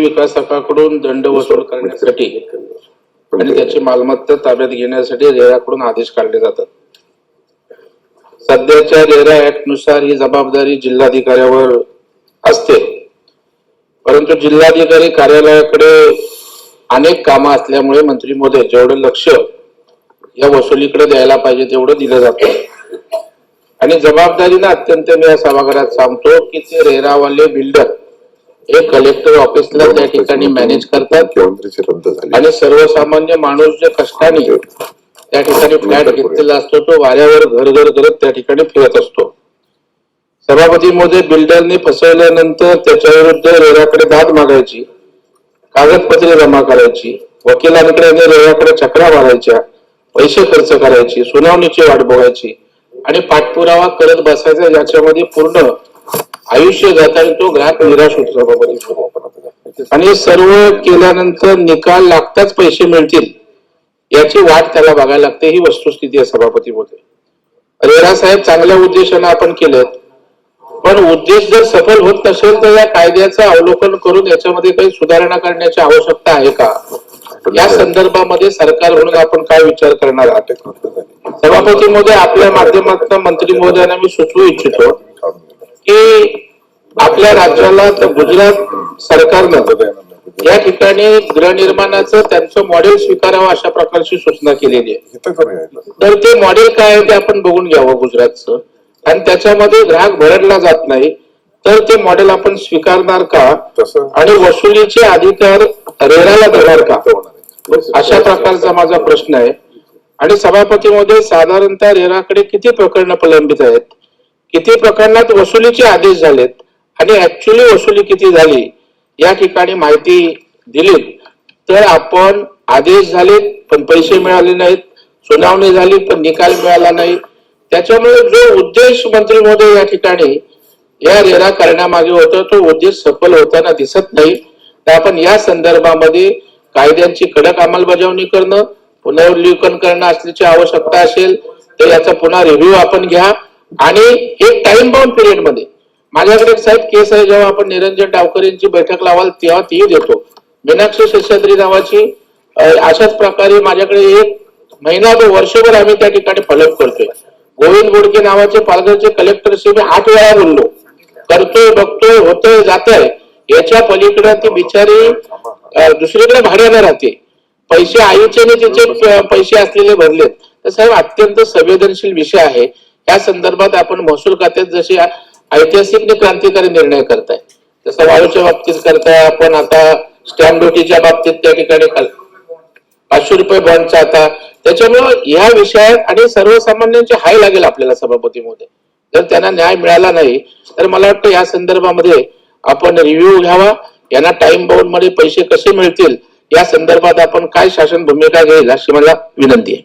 विकासकाकडून दंड वसूल करण्यासाठी आणि त्याची मालमत्ता ताब्यात घेण्यासाठी रेराकडून आदेश काढले जातात. सध्याच्या रेरा ऍक्टनुसार ही जबाबदारी जिल्हाधिकाऱ्यावर असते. परंतु जिल्हाधिकारी कार्यालयाकडे अनेक कामं असल्यामुळे मंत्री महोदय जेवढं लक्ष या वसुलीकडे द्यायला पाहिजे तेवढं दिलं जातं. आणि जबाबदारीनं अत्यंत मी या सभागृहात सांगतो की ते रेरावाले बिल्डर हे कलेक्टर ऑफिसला त्या ठिकाणी मॅनेज करतात. आणि सर्वसामान्य माणूस जे कष्टाने त्या ठिकाणी फ्लॅट घेतलेला असतो तो वाऱ्यावर घर घर करत त्या ठिकाणी फिरत असतो. सभापती मध्ये बिल्डरने फसवल्यानंतर त्याच्या विरुद्ध रेराकडे दाद मागायची कागदपत्रे जमा करायची वकिलांकडे रेराकडे चक्रा मारायच्या पैसे खर्च करायची सुनावणीची वाट बघायची आणि पाठपुरावा करत बसायचा ज्याच्यामध्ये पूर्ण आयुष्य जाताना तो ग्राहक निराश होतो आणि सर्व केल्यानंतर निकाल लागताच पैसे मिळतील याची वाट त्याला बघायला लागते ही वस्तुस्थिती आहे सभापती मध्ये रेरा साहेब चांगल्या उद्देशाने आपण केलेत पण उद्देश जर सफल होत नसेल तर या कायद्याचं अवलोकन करून याच्यामध्ये काही सुधारणा करण्याची आवश्यकता आहे का? या संदर्भामध्ये सरकार म्हणून आपण काय विचार करणार आहात? सभापती महोदय आपल्या माध्यमातून मंत्री महोदयांना मी सुचवू इच्छितो की आपल्या राज्याला तर गुजरात सरकारनं या ठिकाणी गृहनिर्माणाचं त्यांचं मॉडेल स्वीकारावं अशा प्रकारची सूचना केलेली आहे. तर ते मॉडेल काय आहे ते आपण बघून घ्यावं गुजरातचं. आणि त्याच्यामध्ये ग्राहक भरडला जात नाही. तर ते मॉडेल आपण स्वीकारणार का? तसं. आणि वसुलीचे अधिकार रेराला देणार का? अशा प्रकारचा माझा प्रश्न आहे. आणि सभापतीमध्ये साधारणतः रेराकडे किती प्रकरणं प्रलंबित आहेत? किती प्रकरणात वसुलीचे आदेश झालेत आणि ऍक्च्युली वसुली किती झाली या ठिकाणी माहिती दिलीत. तर आपण आदेश झालेत पण पैसे मिळाले नाहीत सुनावणी झाली पण निकाल मिळाला नाही. त्याच्यामुळे जो उद्देश मंत्री महोदय या ठिकाणी या रेरा करण्यामागे होता तो उद्देश सफल होताना दिसत नाही. तर आपण या संदर्भामध्ये कायद्यांची कडक अंमलबजावणी करणं पुनर्विलोकन करणं असल्याची आवश्यकता असेल तर याचा पुन्हा रिव्ह्यू आपण घ्या. आणि एक टाइम बाउंड पिरियडमध्ये. माझ्याकडे साहेब केस आहे जेव्हा आपण निरंजन डावकरेंची बैठक लावाल तेव्हा ती देतो. मीनाक्षी शेषाद्री नावाची अशाच प्रकारे माझ्याकडे एक महिना तो वर्षभर आम्ही त्या ठिकाणी फॉलोअप करतोय. गोविंद बोडके नावाचे पालघरचे कलेक्टरशी मी आठ वेळा बोललो. करतोय बघतोय होतोय जातोय. याच्या पलीकडे ती बिचारी दुसरीकडे भाड्याने राहते. पैसे आईचे आणि तिचे पैसे असलेले भरलेत. तर साहेब अत्यंत संवेदनशील विषय आहे. या संदर्भात आपण महसूल खात्यात जसे ऐतिहासिक आणि क्रांतिकारी निर्णय करताय जसं वाळूच्या बाबतीत करताय आपण आता स्टॅम्प ड्युटीच्या बाबतीत त्या ठिकाणी पाचशे रुपये बॉन्डचा आता त्याच्यामुळं या विषयात आणि सर्वसामान्यांचे हाय लागेल आपल्याला सभापती मध्ये जर त्यांना न्याय मिळाला नाही तर मला वाटतं या संदर्भामध्ये आपण रिव्ह्यू घ्यावा यांना टाइम बाउंडमध्ये पैसे कसे मिळतील या संदर्भात आपण काय शासन भूमिका घेईल अशी मला विनंती आहे.